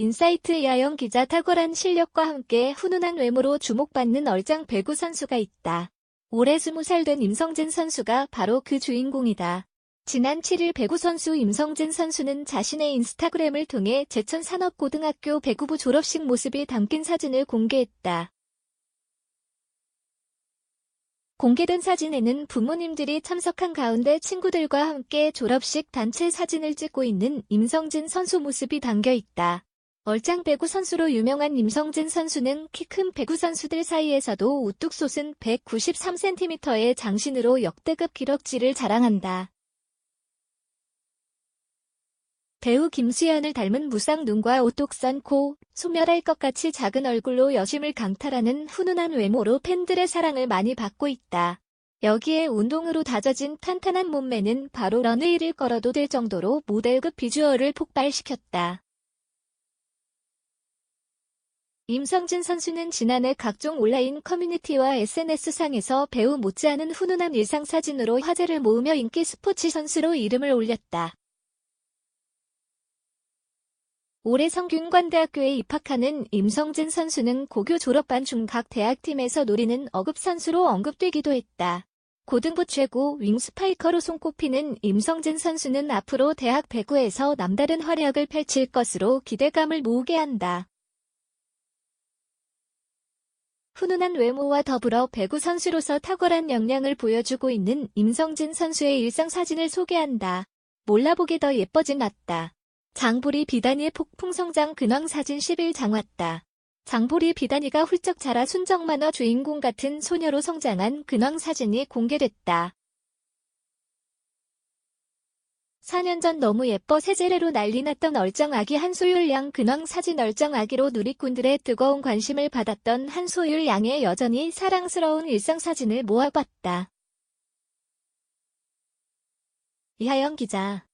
인사이트 이하영 기자 탁월한 실력과 함께 훈훈한 외모로 주목받는 얼짱 배구 선수가 있다. 올해 20살 된 임성진 선수가 바로 그 주인공이다. 지난 7일 배구 선수 임성진 선수는 자신의 인스타그램을 통해 제천 산업고등학교 배구부 졸업식 모습이 담긴 사진을 공개했다. 공개된 사진에는 부모님들이 참석한 가운데 친구들과 함께 졸업식 단체 사진을 찍고 있는 임성진 선수 모습이 담겨 있다. 얼짱 배구 선수로 유명한 임성진 선수는 키 큰 배구 선수들 사이에서도 우뚝 솟은 193cm의 장신으로 역대급 기록지를 자랑한다. 배우 김수현을 닮은 무쌍 눈과 오똑선 코, 소멸할 것 같이 작은 얼굴로 여심을 강탈하는 훈훈한 외모로 팬들의 사랑을 많이 받고 있다. 여기에 운동으로 다져진 탄탄한 몸매는 바로 런웨이를 걸어도 될 정도로 모델급 비주얼을 폭발시켰다. 임성진 선수는 지난해 각종 온라인 커뮤니티와 SNS상에서 배우 못지않은 훈훈한 일상 사진으로 화제를 모으며 인기 스포츠 선수로 이름을 올렸다. 올해 성균관대학교에 입학하는 임성진 선수는 고교 졸업반 중각 대학팀에서 노리는 어급 선수로 언급되기도 했다. 고등부 최고 윙스파이커로 손꼽히는 임성진 선수는 앞으로 대학 배구에서 남다른 활약을 펼칠 것으로 기대감을 모으게 한다. 훈훈한 외모와 더불어 배구 선수로서 탁월한 역량을 보여주고 있는 임성진 선수의 일상 사진을 소개한다. 몰라보게 더 예뻐진 낫다. 장보리 비단이의 폭풍 성장 근황 사진 10일 장왔다. 장보리 비단이가 훌쩍 자라 순정 만화 주인공 같은 소녀로 성장한 근황 사진이 공개됐다. 4년 전 너무 예뻐 세제례로 난리 났던 얼짱 아기 한소율 양 근황 사진 얼짱 아기로 누리꾼들의 뜨거운 관심을 받았던 한소율 양의 여전히 사랑스러운 일상 사진을 모아봤다. 이하영 기자